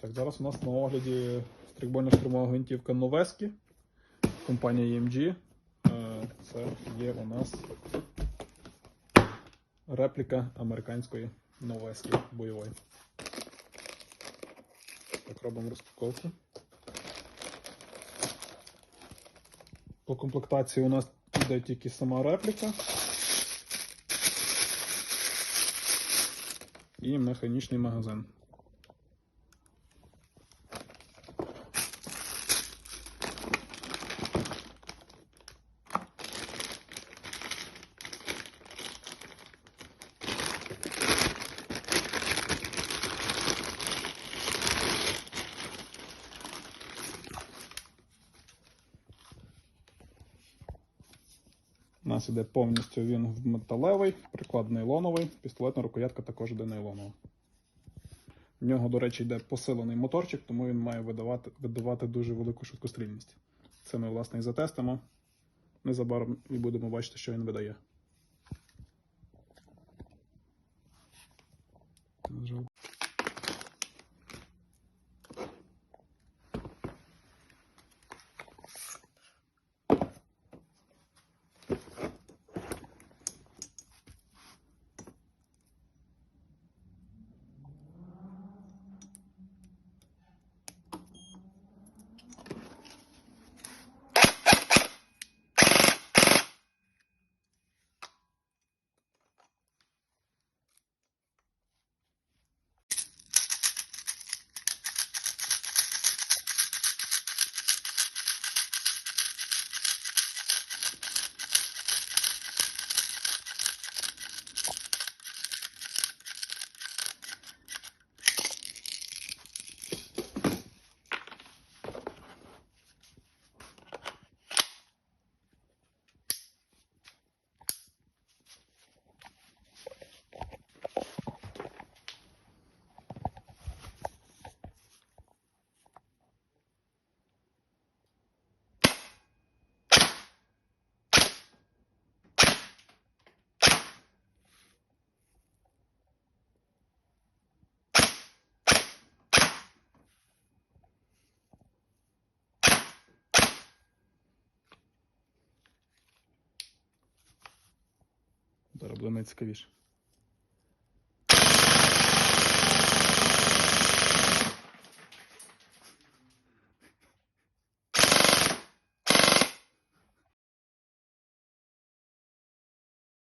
Так, зараз у нас на огляді стрикбольна штурмова гвинтівка Новески, компанія EMG. Е, Це є у нас репліка американської Новески бойової. Так, робимо розпаковку. По комплектації у нас йде тільки сама репліка. І механічний магазин. У нас іде повністю він металевий, приклад нейлоновий, пістолетна рукоятка також йде нейлонова. В нього, до речі, йде посилений моторчик, тому він має видавати, видавати дуже велику швидкострільність. Це ми, власне, і затестимо. Незабаром і будемо бачити, що він видає. Зараз буде найцікавіше.